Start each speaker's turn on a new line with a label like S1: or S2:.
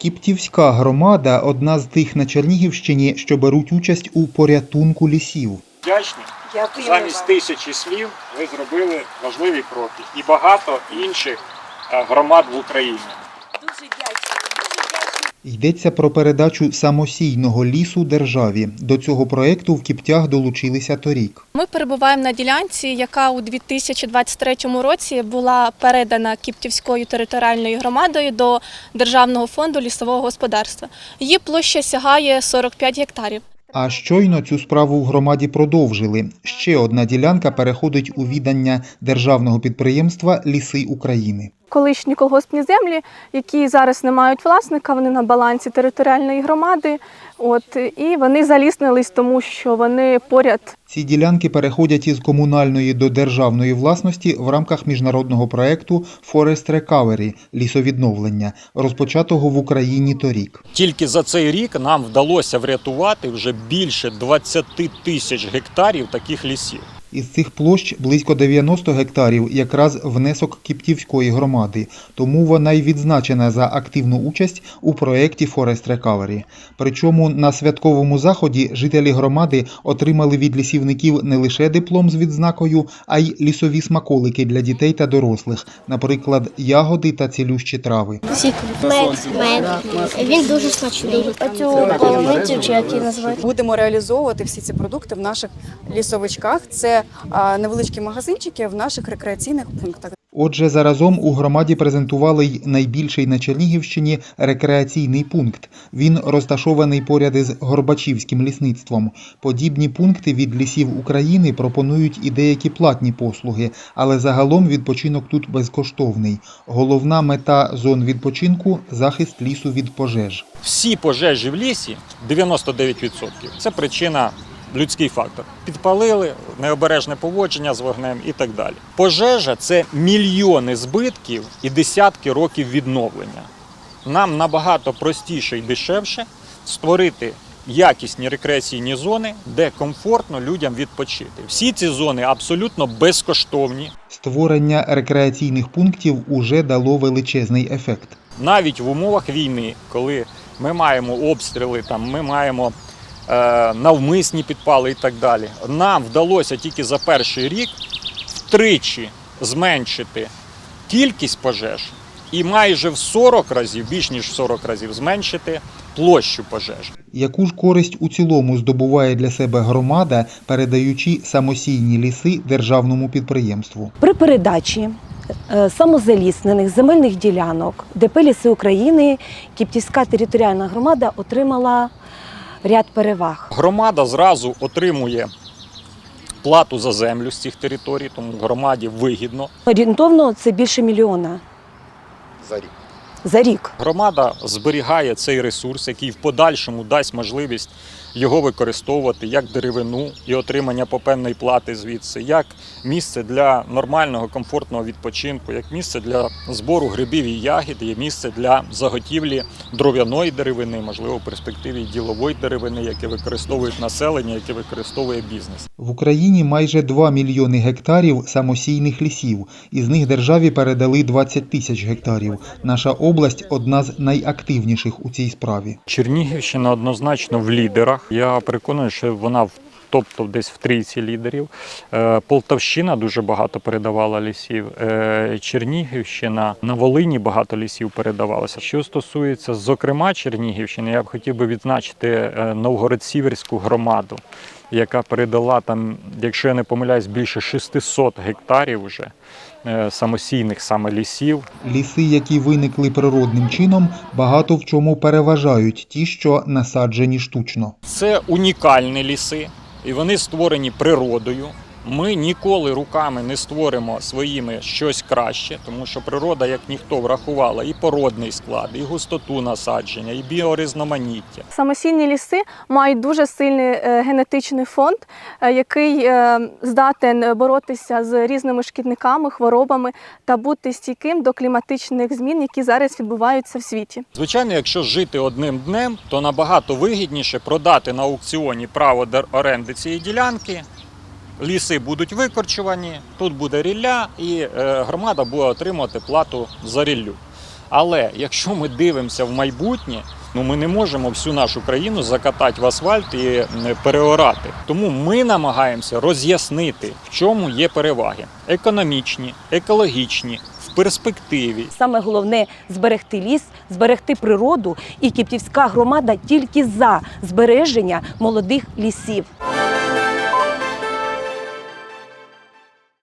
S1: Кіптівська громада одна з тих на Чернігівщині, що беруть участь у порятунку лісів.
S2: Вдячні.
S3: Дякую.
S2: Замість тисячі слів ви зробили важливі кроки і багато інших е, громад в Україні.
S3: Дуже дякую. Дуже дякую.
S1: Йдеться про передачу самосійного лісу державі. До цього проекту в Кіптях долучилися торік.
S4: Ми перебуваємо на ділянці, яка у 2023 році була передана Кіптівською територіальною громадою до Державного фонду лісового господарства. Її площа сягає 45 гектарів.
S1: А щойно цю справу в громаді продовжили. Ще одна ділянка переходить у віддання державного підприємства Ліси України.
S4: Колишні колгоспні землі, які зараз не мають власника, вони на балансі територіальної громади. От і вони заліснились, тому що вони поряд
S1: Ці ділянки переходять із комунальної до державної власності в рамках міжнародного проекту Forest Recovery – лісовідновлення, розпочатого в Україні торік.
S2: Тільки за цей рік нам вдалося врятувати вже більше 20 тисяч гектарів таких лісів.
S1: Із цих площ близько 90 гектарів якраз внесок Кіптівської громади, тому вона й відзначена за активну участь у проєкті Forest Recovery. Причому на святковому заході жителі громади отримали від лісівників не лише диплом з відзнакою, а й лісові смаколики для дітей та дорослих, наприклад, ягоди та цілющі трави.
S5: Сік. Мед, мед. Він дуже смачний. Оцю полуницю, чи як її називають?
S6: Будемо реалізовувати всі ці продукти в наших лісовичках. Це а, невеличкі магазинчики в наших рекреаційних пунктах.
S1: Отже, заразом у громаді презентували й найбільший на Чернігівщині рекреаційний пункт. Він розташований поряд із Горбачівським лісництвом. Подібні пункти від лісів України пропонують і деякі платні послуги, але загалом відпочинок тут безкоштовний. Головна мета зон відпочинку захист лісу від пожеж.
S2: Всі пожежі в лісі 99% це причина. Людський фактор підпалили, необережне поводження з вогнем і так далі. Пожежа це мільйони збитків і десятки років відновлення. Нам набагато простіше і дешевше створити якісні рекреаційні зони, де комфортно людям відпочити. Всі ці зони абсолютно безкоштовні.
S1: Створення рекреаційних пунктів уже дало величезний ефект.
S2: навіть в умовах війни, коли ми маємо обстріли, там ми маємо навмисні підпали і так далі. Нам вдалося тільки за перший рік втричі зменшити кількість пожеж і майже в 40 разів, більш ніж в 40 разів, зменшити площу пожеж.
S1: Яку ж користь у цілому здобуває для себе громада, передаючи самосійні ліси державному підприємству?
S7: При передачі е, самозаліснених земельних ділянок ДП «Ліси України Кіптівська територіальна громада отримала ряд переваг.
S2: Громада зразу отримує плату за землю з цих територій, тому громаді вигідно.
S7: Орієнтовно це більше мільйона
S8: за рік.
S7: за рік.
S2: Громада зберігає цей ресурс, який в подальшому дасть можливість його використовувати як деревину і отримання попевної плати звідси, як місце для нормального комфортного відпочинку, як місце для збору грибів і ягід, є місце для заготівлі дров'яної деревини, можливо, в перспективі ділової деревини, яке використовують населення, яке використовує бізнес.
S1: В Україні майже 2 мільйони гектарів самосійних лісів. Із них державі передали 20 тисяч гектарів. Наша область одна з найактивніших у цій справі.
S2: Чернігівщина однозначно в лідерах. Я переконаний, що вона в тобто десь в трійці лідерів. Е, Полтавщина дуже багато передавала лісів. Е, Чернігівщина на Волині багато лісів передавалося. Що стосується, зокрема, Чернігівщини, я б хотів би відзначити е, Новгород-Сіверську громаду, яка передала там, якщо я не помиляюсь, більше 600 гектарів вже е, самосійних саме лісів.
S1: Ліси, які виникли природним чином, багато в чому переважають ті, що насаджені штучно.
S2: Це унікальні ліси, і вони створені природою. Ми ніколи руками не створимо своїми щось краще, тому що природа, як ніхто, врахувала і породний склад, і густоту насадження, і біорізноманіття.
S4: Самосійні ліси мають дуже сильний е, генетичний фонд, е, який е, здатен боротися з різними шкідниками, хворобами та бути стійким до кліматичних змін, які зараз відбуваються в світі.
S2: Звичайно, якщо жити одним днем, то набагато вигідніше продати на аукціоні право оренди цієї ділянки. Ліси будуть викорчувані, тут буде рілля, і е, громада буде отримувати плату за ріллю. Але якщо ми дивимося в майбутнє, ну ми не можемо всю нашу країну закатати в асфальт і переорати. Тому ми намагаємося роз'яснити, в чому є переваги: економічні, екологічні, перспективі.
S7: Саме головне зберегти ліс, зберегти природу, і Кіптівська громада тільки за збереження молодих лісів.